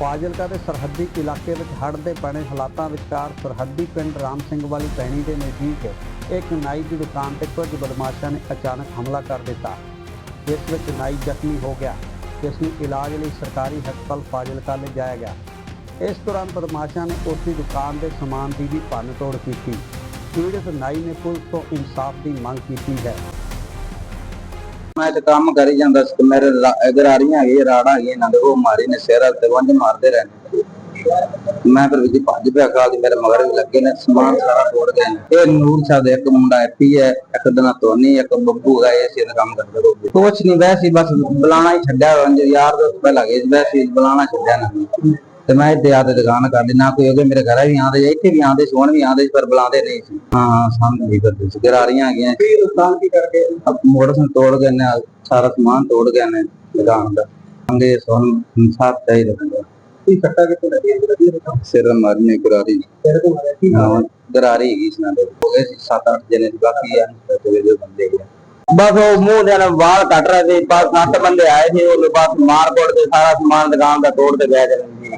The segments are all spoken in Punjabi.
ਫਾਜ਼ਿਲਕਾ ਦੇ ਸਰਹੱਦੀ ਇਲਾਕੇ ਵਿੱਚ ਹੜ੍ਹ ਦੇ ਬਣੇ ਹਾਲਾਤਾਂ ਵਿਚਕਾਰ ਸਰਹੱਦੀ ਪਿੰਡ ਰਾਮ ਸਿੰਘ ਵਾਲੀ ਪੈਣੀ ਦੇ ਨਜ਼ਦੀਕ ਇੱਕ ਨਾਈ ਦੀ ਦੁਕਾਨ ਤੇ ਕੁਝ ਬਦਮਾਸ਼ਾਂ ਨੇ ਅਚਾਨਕ ਹਮਲਾ ਕਰ ਦਿੱਤਾ। ਜਿਸ ਵਿੱਚ ਨਾਈ ਜ਼ਖਮੀ ਹੋ ਗਿਆ। ਜਿਸ ਨੂੰ ਇਲਾਜ ਲਈ ਸਰਕਾਰੀ ਹਸਪਤਾਲ ਫਾਜ਼ਿਲਕਾ ਲਿਜਾਇਆ ਗਿਆ। ਇਸ ਦੌਰਾਨ ਬਦਮਾਸ਼ਾਂ ਨੇ ਉਸ ਦੀ ਦੁਕਾਨ ਦੇ ਸਮਾਨ ਦੀ ਵੀ ਭੰਨ ਤੋੜ ਕੀਤੀ। ਪੀੜਤ ਨਾਈ ਨੇ ਪੁਲਿਸ ਤੋਂ ਇਨਸਾਫ ਦੀ ਮੰਗ ਕੀਤੀ ਹੈ। ਮੈਂ ਤੇ ਕੰਮ ਕਰੀ ਜਾਂਦਾ ਸੀ ਤੇ ਮੇਰੇ ਗਰਾਰੀਆਂ ਹੈਗੀ ਰਾੜਾ ਹੈਗੀ ਇਹਨਾਂ ਦੇ ਉਹ ਮਾਰੀ ਨੇ ਸਿਰ ਤੇ ਵੰਜ ਮਾਰਦੇ ਰਹੇ ਮੈਂ ਫਿਰ ਵਿੱਚ ਭੱਜ ਪਿਆ ਕਾਲ ਮੇਰੇ ਮਗਰ ਵੀ ਲੱਗੇ ਨੇ ਸਮਾਨ ਸਾਰਾ ਤੋੜ ਗਏ ਨੇ। ਇਹ ਨੂਰ ਸਾਹਿਬ ਦਾ ਇੱਕ ਮੁੰਡਾ ਐਪੀ ਹੈ ਇੱਕ ਦਿਨਾ ਤੋਨੀ ਇੱਕ ਬੱਬੂ ਹੈ ਇਹ ਸੀ ਦਾ ਕੰਮ ਕਰਦਾ ਰੋਬੀ ਕੁਛ ਨਹੀਂ ਵੈਸੇ ਹੀ ਬਸ ਬੁਲਾਣਾ ਹੀ ਛੱਡਿਆ ਵੰਜ ਯਾਰ ਦੋਸਤ ਪਹਿਲਾਂ ਗਏ ਸੀ, ਵੈਸੇ ਹੀ ਬੁਲਾਣਾ ਛੱਡਿਆ ਨਾ। ਤੇ ਮੈਂ ਇੱਥੇ ਆ ਤੇ ਦੁਕਾਨ ਕਰ ਲਈ ਨਾ ਕੋਈ ਹੋਗੇ ਮੇਰੇ ਘਰ ਵੀ ਆਉਂਦੇ ਇੱਥੇ ਵੀ ਆਉਂਦੇ ਸੋਣ ਵੀ ਆਉਂਦੇ ਸੀ, ਪਰ ਬੁਲਾਉਂਦੇ ਨਹੀਂ ਸੀ। ਹਾਂ ਸਾਹਮਣੇ ਹੀ ਕਰਦੇ ਸੀ ਗਰਾਰੀਆਂ ਹੈਗੀਆਂ। ਕੀ ਦੁਕਾਨ ਕੀ ਕਰਕੇ ਮੋਟਰਸਾਈਕਲ ਤੋੜ ਗਏ ਨੇ ਸਾਰਾ ਸਮਾਨ ਤੋੜ ਗਏ ਨੇ ਦੁਕਾਨ ਦਾ। ਅੰਗੇ ਸੋਨ ਇਨਸਾਫ ਚਾਹੀਦਾ ਹੁੰਦਾ ਕੀ ਸੱਟਾ ਕਿੱਥੇ ਲੱਗੀ ਸਿਰ ਮਾਰਨੇ ਗਰਾਰੀ। ਤੇਰੇ ਕੋਲ ਮਾਰਿਆ ਕੀ ਗਰਾਰੀ ਹੈਗੀ ਇਸ ਨਾਲ ਹੋ ਗਏ ਸੀ 7-8 ਜਣੇ ਬਾਕੀ ਆ। ਤੇ ਜੋ ਬੰਦੇ ਹੈਗੇ ਬਸ ਉਹ ਮੂੰਹ ਦੇ ਨਾਲ ਵਾਲ ਕੱਟ ਰਹੇ ਸੀ ਬਸ ਸੱਤ ਬੰਦੇ ਆਏ ਸੀ ਉਹਨੇ ਬਸ ਮਾਰ ਕੋੜ ਕੇ ਸਾਰਾ ਸਮਾਨ ਦੁਕਾਨ ਦਾ ਤੋੜ ਤੇ ਗਏ। ਜੀ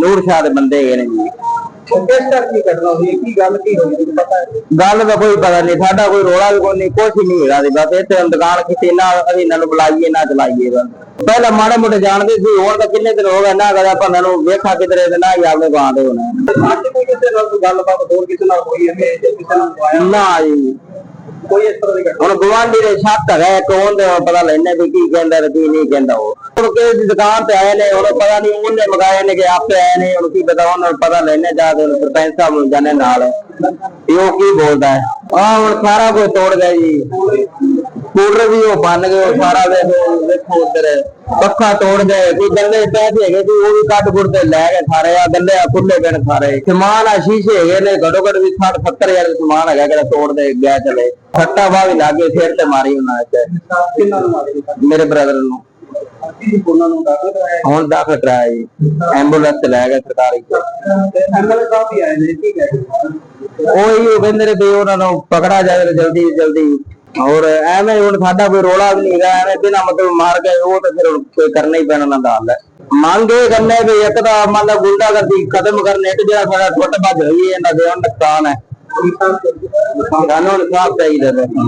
ਨੂਰ ਸ਼ਾਹ ਦੇ ਬੰਦੇ ਹੈਗੇ ਨੇ ਜੀ। ਕਿਸ ਤਰ੍ਹਾਂ ਕੀ ਘਟਨਾ ਹੋਈ? ਕੀ ਗੱਲ ਕੀ ਹੋਈ? ਤੁਹਾਨੂੰ ਪਤਾ ਹੈ। ਗੱਲ ਦਾ ਕੋਈ ਪਤਾ ਨਹੀਂ ਸਾਡਾ ਕੋਈ ਰੋਲਾ ਵੀ ਕੋਈ ਨਹੀਂ ਹੀ ਨਹੀਂ ਹੈਗਾ ਸੀ ਬਸ ਇੱਥੇ ਦੁਕਾਨ ਕਿਤੇ ਨਾ ਅਸੀਂ ਇਹਨਾਂ ਨੂੰ ਬੁਲਾਈਏ ਨਾ ਚਲਾਈਏ ਬਸ। ਪਹਿਲਾਂ ਮਾੜੇ ਮੋਟੇ ਜਾਣਦੇ ਸੀ ਹੁਣ ਤਾਂ ਕਿੰਨੇ ਦਿਨ ਹੋ ਗਏ ਨਾ ਕਦਾ ਆਪਾਂ ਨੂੰ ਵੇਖਾ ਕਿਧਰੇ ਤੇ ਨਾ ਹੀ ਆਪਣੇ ਬਾਂਦੇ ਹੋਣਾ। ਅੱਜ ਕੋਈ ਕਿਸੇ ਨਾਲ ਗੱਲਬਾਤ ਹੋਰ ਕਿਸੇ ਨਾਲ ਹੋਈ ਹੈ ਜਾਂ ਕਿਸੇ ਨਾਲ ਨਾ ਜੀ। ਕੋਈ ਇਸ ਤਰ੍ਹਾਂ ਦੀ ਘਟਨਾ ਹੁਣ ਗਵਾਂਢੀ ਦੇ ਛੱਤ ਹੈਗਾ ਕੌਣ ਦੇ ਪਤਾ ਲੈਣੇ ਵੀ ਕੀ ਕਹਿੰਦਾ ਤੇ ਕੀ ਨਹੀਂ ਕਹਿੰਦਾ ਉਹ। ਹੁਣ ਕਿਸੇ ਦੀ ਦੁਕਾਨ ਤੇ ਆਏ ਨੇ, ਹੁਣ ਪਤਾ ਨਹੀਂ ਉਹਨੇ ਮਗਾਏ ਨੇ ਕਿ ਆਪੇ ਆਏ ਨੇ, ਹੁਣ ਕੀ ਪਤਾ ਉਹਨਾਂ ਨੂੰ ਪਤਾ ਲੈਣੇ ਜਾ ਕੇ ਸਰਪੰਚ ਸਾਹਿਬ ਨੂੰ ਜਾਣੇ ਨਾਲ। ਇਹ ਉਹ ਕੀ ਬੋਲਦਾ ਹੈ। ਆ ਹੁਣ ਸਾਰਾ ਕੁਝ ਤੋੜ ਗਿਆ ਜੀ। ਸਕੂਟਰ ਵੀ ਉਹ ਬੰਨ ਗਏ, ਉਹ ਸਾਰਾ ਵੇਖੋ ਵੇਖੋ ਉਧਰ। ਪੱਖਾ ਤੋੜ ਗਏ ਕੋਈ ਗੰਦੇ ਪੈਸੇ ਹੈਗੇ ਸੀ ਉਹ ਵੀ ਕੱਟ ਕੁੱਟ ਤੇ ਲੈ ਗਏ ਸਾਰੇ ਆ ਗੰਦੇ ਆ ਖੁੱਲੇ ਪੈਣ ਸਾਰੇ ਸਮਾਨ ਆ ਸ਼ੀਸ਼ੇ ਹੈਗੇ ਨੇ ਘੱਟੋ ਘੱਟ ਵੀ 60 70 ਹਜ਼ਾਰ ਦਾ ਸਮਾਨ ਹੈਗਾ ਜਿਹੜਾ ਤੋੜ ਦੇ ਗਿਆ ਚਲੇ। ਸੱਟਾ ਬਾਹ ਵੀ ਲੱਗੇ ਸਿਰ ਤੇ ਮਾਰੀ ਉਹਨਾਂ ਨੇ। ਮਾਰੀ? ਬ੍ਰਦਰ ਨੂੰ। ਕੀ ਹੁਣ ਦਾਖਲ ਕਰਾਇਆ ਜੀ। ਐਂਬੂਲੈਂਸ ਤੇ ਲੈ ਗਏ ਸਰਕਾਰੀ ਵੀ ਕੀ ਉਹ ਹੀ? ਉਹ ਕਹਿੰਦੇ ਨੇ ਵੀ ਉਹਨਾਂ ਨੂੰ ਪਕੜਾ ਜਾਵੇ ਜਲਦੀ ਜਲਦੀ ਔਰ ਐਵੇਂ ਹੁਣ ਸਾਡਾ ਕੋਈ ਰੋਲਾ ਵੀ ਨਹੀਂ ਹੈਗਾ, ਐਵੇਂ ਬਿਨਾ ਮਤਲਬ ਮਾਰ ਗਏ ਉਹ ਤਾਂ ਫਿਰ ਕੋਈ ਕਰਨਾ ਹੀ ਪੈਣਾ ਉਹਨਾਂ ਦਾ ਹੱਲ ਹੈ। ਮੰਗ ਇਹ ਕਰਨੇ ਵੀ ਇੱਕ ਤਾਂ ਮੰਨ ਲਾ ਗੁੰਡਾ ਕਰਦੀ ਖਤਮ ਕਰਨੇ ਤੇ ਜਿਹੜਾ ਸਾਡਾ ਟੁੱਟ ਭੱਜ ਹੋਈ ਹੈ ਇਹਨਾਂ ਦੇ ਉਹ ਨੁਕਸਾਨ ਹੈ। ਸਾਨੂੰ ਇਨਸਾਫ ਚਾਹੀਦਾ ਹੈ।